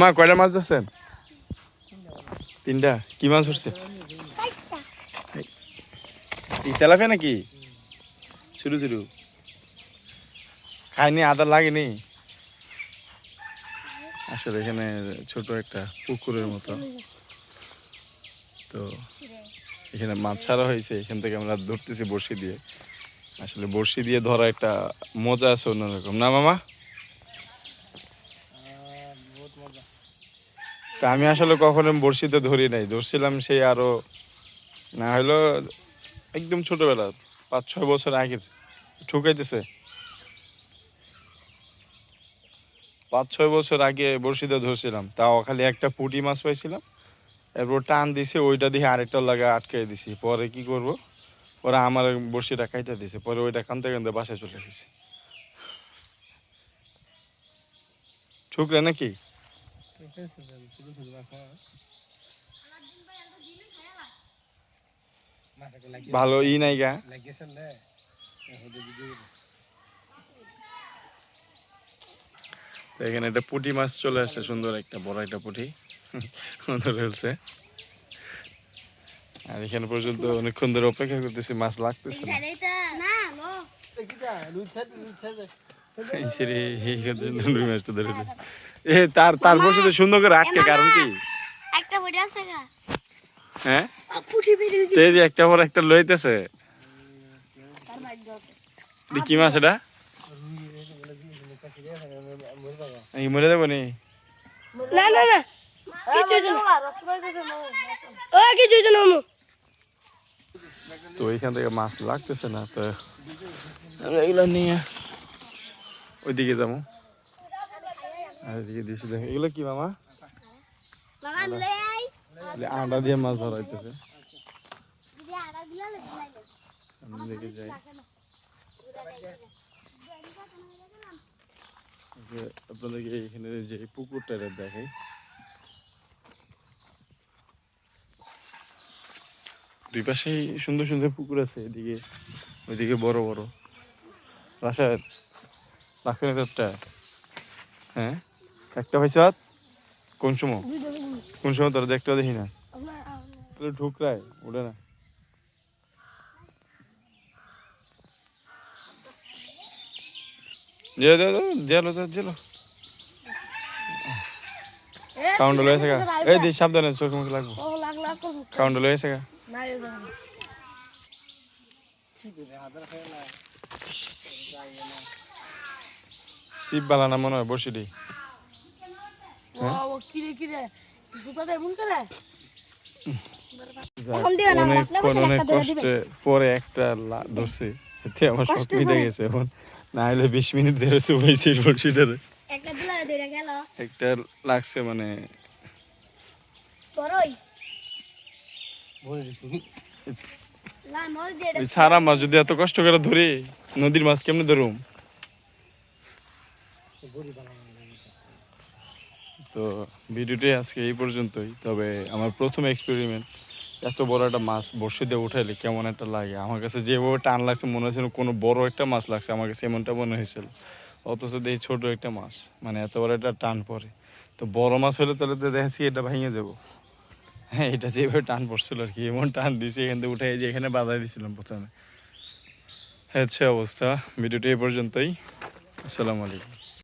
মা কয়টা মাছ ধরছেন তিনটা। কি মাছ ধরছে এই তেলাপিয়া নাকি? শুরু শুরু খায়নি আদা লাগেনি। আসলে এখানে ছোট একটা পুকুরের মতো। তো এখানে মাছ ছাড়া হয়েছে এখান থেকে আমরা ধরতেছি বড়শি দিয়ে। আসলে বড়শি দিয়ে ধরা একটা মজা আছে অন্যরকম। না মামা? তা আমি আসলে কখনো বড়শিতে ধরি নাই। ধরছিলাম সেই আরও, না হলো একদম ছোটবেলা পাঁচ ছয় বছর আগে ঠুকাইতেছে। পাঁচ ছয় বছর আগে বড়শিতে ধরছিলাম, তাও খালি একটা পুঁটি মাছ পাইছিলাম, এরপর টান দিছে, ওইটা দিয়ে আরেকটা লাগা আটকাই দিছি। পরে কি করব? পরে আমার বড়শিটা কাইটা দিছে, পরে ওইটা কানতে কানতে বাসায় চলে গেছে। ঠুকরে নাকি? ভালো ই নাই গা। এখানে একটা পুঁটি মাছ চলে আসছে সুন্দর একটা, বড় একটা পুঁটি। সুন্দর হয়েছে। আর এখানে পর্যন্ত অনেকক্ষণ ধরে অপেক্ষা করতেছি, মাছ লাগতেছে না। ধরে। এ তার তার বসে সুন্দর করে আটকে কারণ কি? একটা আছে হ্যাঁ? তো এই যে একটা পর একটা লইতেছে। তার কি মাছ এটা? এই মরে যাব নি? তো এইখান থেকে মাছ লাগতেছে না তো আমরা এগুলো নিয়ে ওইদিকে যাব। আর এদিকে দিছি দেখো। এগুলো কি মামা? আটা দিয়ে মাছ ধরা হইতেছে আমি দেখে যাই। আপনাদেরকে এখানে যে পুকুরটা দেখাই। দুই পাশেই সুন্দর সুন্দর পুকুর আছে এদিকে ওইদিকে বড় বড়। লাগছে না হ্যাঁ? একটা হয়েছে কোন সময়? কোন সময় তোরা দেখতে দেখি না? ঢুকরায় ওঠে না। জেলো জেলো জেলো জেলো কাউন্ট লয়েছে গা। এই সাবধানে, চোখ। শিব বালা না মনে হয় বসিডি ও কিরে কিরে? এমন করে পরে একটা লা- ধরছে। এতে আমার মিটে গেছে এখন। না হলে বিশ মিনিট ধরে চুবাইছি বড়শিটারে একটা লাগছে মানে সারা মাছ যদি এত কষ্ট করে ধরি নদীর মাছ কেমনে ধরুম? তো ভিডিওটি আজকে এই পর্যন্তই। তবে আমার প্রথম এক্সপেরিমেন্ট এত বড় একটা মাছ দিয়ে উঠাইলে কেমন একটা লাগে? আমার কাছে যেভাবে টান লাগছে, মনে হয়েছিল কোনো বড় একটা মাছ লাগছে, আমার কাছে এমনটা মনে হয়েছিল। অথচ এই ছোট একটা মাছ মানে এত বড় একটা টান পড়ে। তো বড় মাছ হলে তাহলে তো দেখছি এটা ভেঙে যাব। হ্যাঁ এটা যেভাবে টান পড়ছিল আর কি, এমন টান দিয়েছে, এখান থেকে উঠে যে এখানে বাধা দিয়েছিলাম প্রথমে। হচ্ছে অবস্থা। ভিডিওটি এই পর্যন্তই। আসসালামু আলাইকুম।